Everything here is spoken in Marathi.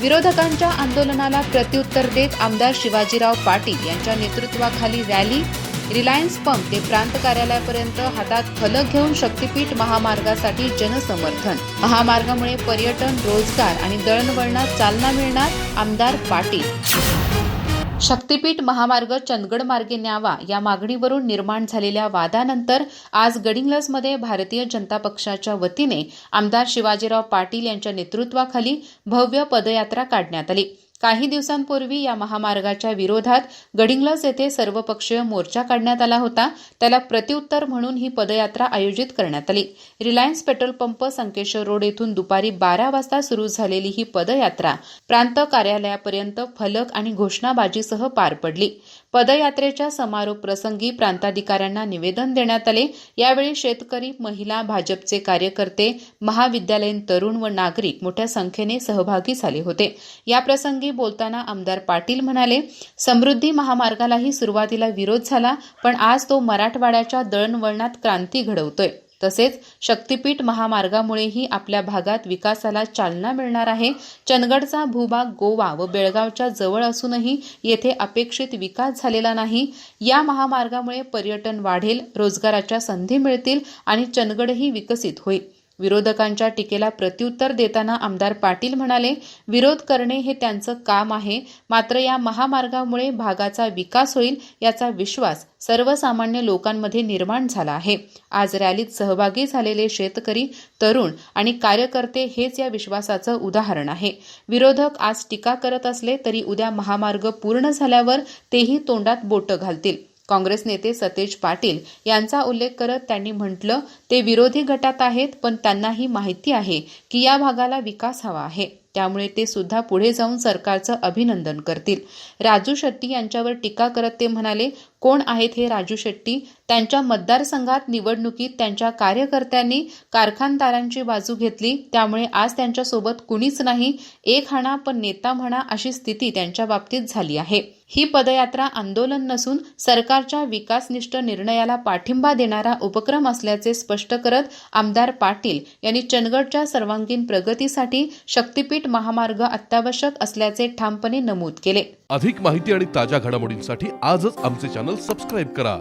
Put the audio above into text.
विरोधकांच्या आंदोलनाला प्रत्युत्तर देत आमदार शिवाजीराव पाटील यांच्या नेतृत्वाखाली रॅली रिलायन्स पंप ते प्रांत कार्यालयापर्यंत हातात फलक घेऊन शक्तीपीठ महामार्गासाठी जनसमर्थन. महामार्गामुळे पर्यटन रोजगार आणि दळणवळणात चालना मिळणार आमदार पाटील. शक्तीपीठ महामार्ग चंदगड मार्गे न्यावा या मागणीवरून निर्माण झालेल्या वादानंतर आज गडिंग्लजमध्ये भारतीय जनता पक्षाच्या वतीने आमदार शिवाजीराव पाटील यांच्या नेतृत्वाखाली भव्य पदयात्रा काढण्यात आली. काही दिवसांपूर्वी या महामार्गाच्या विरोधात गडिंग्लज येथे सर्वपक्षीय मोर्चा काढण्यात आला होता. त्याला प्रत्युत्तर म्हणून ही पदयात्रा आयोजित करण्यात आली. Reliance petrol pump Sankeshwar road येथून दुपारी बारा वाजता सुरू झालेली ही पदयात्रा प्रांत कार्यालयापर्यंत फलक आणि घोषणाबाजीसह पार पडली. पदयात्रेच्या समारोप प्रसंगी प्रांताधिकाऱ्यांना निवेदन देण्यात आले. यावेळी शेतकरी महिला भाजपचे कार्यकर्ते महाविद्यालयीन तरुण व नागरिक मोठ्या संख्येने सहभागी झाले होते. या प्रसंगी बोलताना आमदार पाटील म्हणाले समृद्धी महामार्गालाही सुरुवातीला विरोध झाला पण आज तो मराठवाड्याच्या दळणवळणात क्रांती घडवतोय. तसेच शक्तीपीठ महामार्गामुळेही आपल्या भागात विकासाला चालना मिळणार आहे. चंदगडचा भूभाग गोवा व बेळगावच्या जवळ असूनही येथे अपेक्षित विकास झालेला नाही. या महामार्गामुळे पर्यटन वाढेल रोजगाराच्या संधी मिळतील आणि चंदगडही विकसित होईल. विरोधकांच्या टीकेला प्रत्युत्तर देताना आमदार पाटील म्हणाले विरोध करणे हे त्यांचं काम आहे. मात्र या महामार्गामुळे भागाचा विकास होईल याचा विश्वास सर्वसामान्य लोकांमध्ये निर्माण झाला आहे. आज रॅलीत सहभागी झालेले शेतकरी तरुण आणि कार्यकर्ते हेच या विश्वासाचं उदाहरण आहे. विरोधक आज टीका करत असले तरी उद्या महामार्ग पूर्ण झाल्यावर तेही तोंडात बोटं घालतील. काँग्रेस नेते सतेज पाटील यांचा उल्लेख करत त्यांनी म्हटलं ते विरोधी गटात आहेत पण त्यांनाही माहिती आहे की या भागाला विकास हवा आहे. त्यामुळे ते सुद्धा पुढे जाऊन सरकारचं अभिनंदन करतील. राजू शेट्टी यांच्यावर टीका करत ते म्हणाले कोण आहेत हे राजू शेट्टी? त्यांच्या मतदारसंघात निवडणुकीत त्यांच्या कार्यकर्त्यांनी कारखानदारांची बाजू घेतली. त्यामुळे आज त्यांच्यासोबत कुणीच नाही. एक हाणा पण नेता म्हणा अशी स्थिती त्यांच्या बाबतीत झाली आहे. ही पदयात्रा आंदोलन नसून सरकारच्या विकासनिष्ठ निर्णयाला पाठिंबा देणारा उपक्रम असल्याचे स्पष्ट करत आमदार पाटील यांनी चंदगडच्या सर्वांगीण प्रगतीसाठी शक्तीपीठ महामार्ग अत्यावश्यक असल्याचे ठामपणे नमूद केले. अधिक माहिती आणि ताज्या घडामोडींसाठी आजच आमचे चॅनल सबस्क्राईब करा.